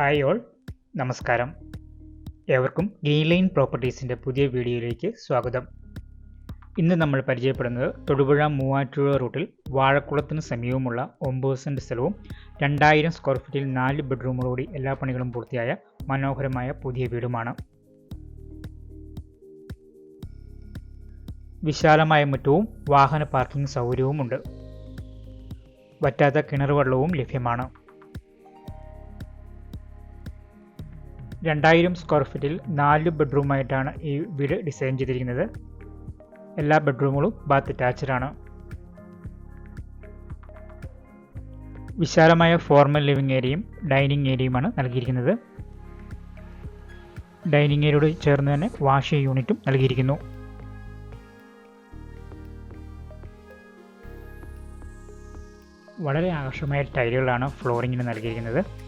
Hi all നമസ്കാരം. ഏവർക്കും green line പ്രോപ്പർട്ടീസിന്റെ പുതിയ വീഡിയോയിലേക്ക് സ്വാഗതം. ഇന്ന് നമ്മൾ പരിചയപ്പെടുന്നത് തൊടുപുഴ മൂവാറ്റുപുഴ റൂട്ടിൽ വാഴക്കുളത്തിന് സമീപമുള്ള ഒമ്പത് സെന്റ് സ്ഥലവും രണ്ടായിരം സ്ക്വയർ ഫീറ്റിൽ നാല് ബെഡ്റൂമുകളോടി എല്ലാ പണികളും പൂർത്തിയായ മനോഹരമായ പുതിയ വീടുമാണ്. വിശാലമായ മുറ്റവും വാഹന പാർക്കിംഗ് സൗകര്യവുമുണ്ട്. വറ്റാത്ത കിണർ വെള്ളവും ലഭ്യമാണ്. രണ്ടായിരം സ്ക്വയർ ഫീറ്റിൽ നാല് ബെഡ്റൂമായിട്ടാണ് ഈ വീട് ഡിസൈൻ ചെയ്തിരിക്കുന്നത്. എല്ലാ ബെഡ്റൂമുകളും ബാത്ത് അറ്റാച്ച്ഡ് ആണ്. വിശാലമായ ഫോർമൽ ലിവിംഗ് ഏരിയയും ഡൈനിങ് ഏരിയയുമാണ് നൽകിയിരിക്കുന്നത്. ഡൈനിങ് ഏരിയയോട് ചേർന്ന് തന്നെ വാഷ് യൂണിറ്റും നൽകിയിരിക്കുന്നു. വളരെ ആകർഷകമായ ടൈലുകളാണ് ഫ്ലോറിങ്ങിന് നൽകിയിരിക്കുന്നത്.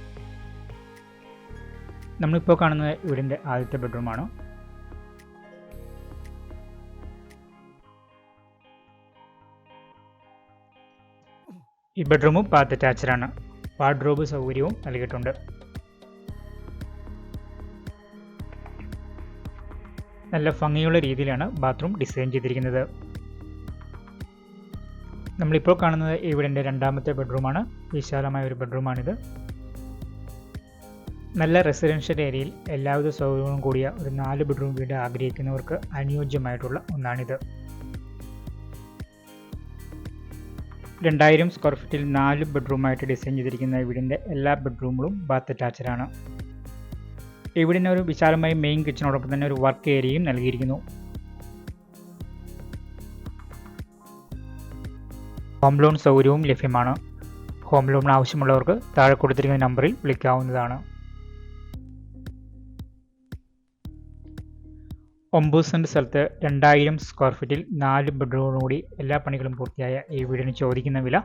നമ്മളിപ്പോൾ കാണുന്നത് വീടിന്റെ ആദ്യത്തെ ബെഡ്റൂമാണ് ഈ ബെഡ്റൂമും ബാത്ത് അറ്റാച്ചഡാണ് വാർഡ്രോബ് സൗകര്യവും നൽകിയിട്ടുണ്ട്. നല്ല ഭംഗിയുള്ള രീതിയിലാണ് ബാത്റൂം ഡിസൈൻ ചെയ്തിരിക്കുന്നത്. നമ്മളിപ്പോൾ കാണുന്നത് ഈ വീടിന്റെ രണ്ടാമത്തെ ബെഡ്റൂമാണ് വിശാലമായ ഒരു ബെഡ്റൂമാണിത് നല്ല റെസിഡൻഷ്യൽ ഏരിയയിൽ എല്ലാവിധ സൗകര്യങ്ങളും കൂടിയ ഒരു നാല് ബെഡ്റൂം വീട് ആഗ്രഹിക്കുന്നവർക്ക് അനുയോജ്യമായിട്ടുള്ള ഒന്നാണിത്. രണ്ടായിരം സ്ക്വയർ ഫീറ്റിൽ നാല് ബെഡ്റൂമായിട്ട് ഡിസൈൻ ചെയ്തിരിക്കുന്ന വീടിന്റെ എല്ലാ ബെഡ്റൂമുകളും ബാത്ത് അറ്റാച്ച്ഡ് ആണ്. ഈ വീടിന് ഒരു വിശാലമായ മെയിൻ കിച്ചണോടൊപ്പം തന്നെ ഒരു വർക്ക് ഏരിയയും നൽകിയിരിക്കുന്നു. ഹോം ലോൺ സൗകര്യവും ലഭ്യമാണ്. ഹോം ലോൺ ആവശ്യമുള്ളവർക്ക് താഴെ കൊടുത്തിരിക്കുന്ന നമ്പറിൽ വിളിക്കാവുന്നതാണ്. ഒമ്പത് സെന്റ് സ്ഥലത്ത് രണ്ടായിരം സ്ക്വയർ ഫീറ്റിൽ നാല് ബെഡ്റൂമോടുകൂടി എല്ലാ പണികളും പൂർത്തിയായ ഈ വീടിന് ചോദിക്കുന്ന വില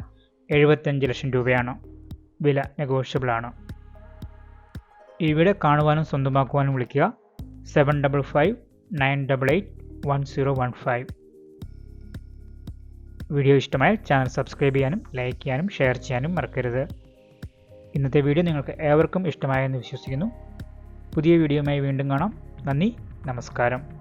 എഴുപത്തഞ്ച് ലക്ഷം രൂപയാണ്. വില നെഗോഷ്യബിൾ ആണ്. ഈ വീട് കാണുവാനും സ്വന്തമാക്കുവാനും വിളിക്കുക. Seven double five nine double eight one zero one five video ഇഷ്ടമായാൽ ചാനൽ സബ്സ്ക്രൈബ് ചെയ്യാനും ലൈക്ക് ചെയ്യാനും ഷെയർ ചെയ്യാനും മറക്കരുത്. ഇന്നത്തെ വീഡിയോ നിങ്ങൾക്ക് ഏവർക്കും ഇഷ്ടമായെന്ന് വിശ്വസിക്കുന്നു. പുതിയ വീഡിയോയുമായി വീണ്ടും കാണാം. നന്ദി നമസ്കാരം.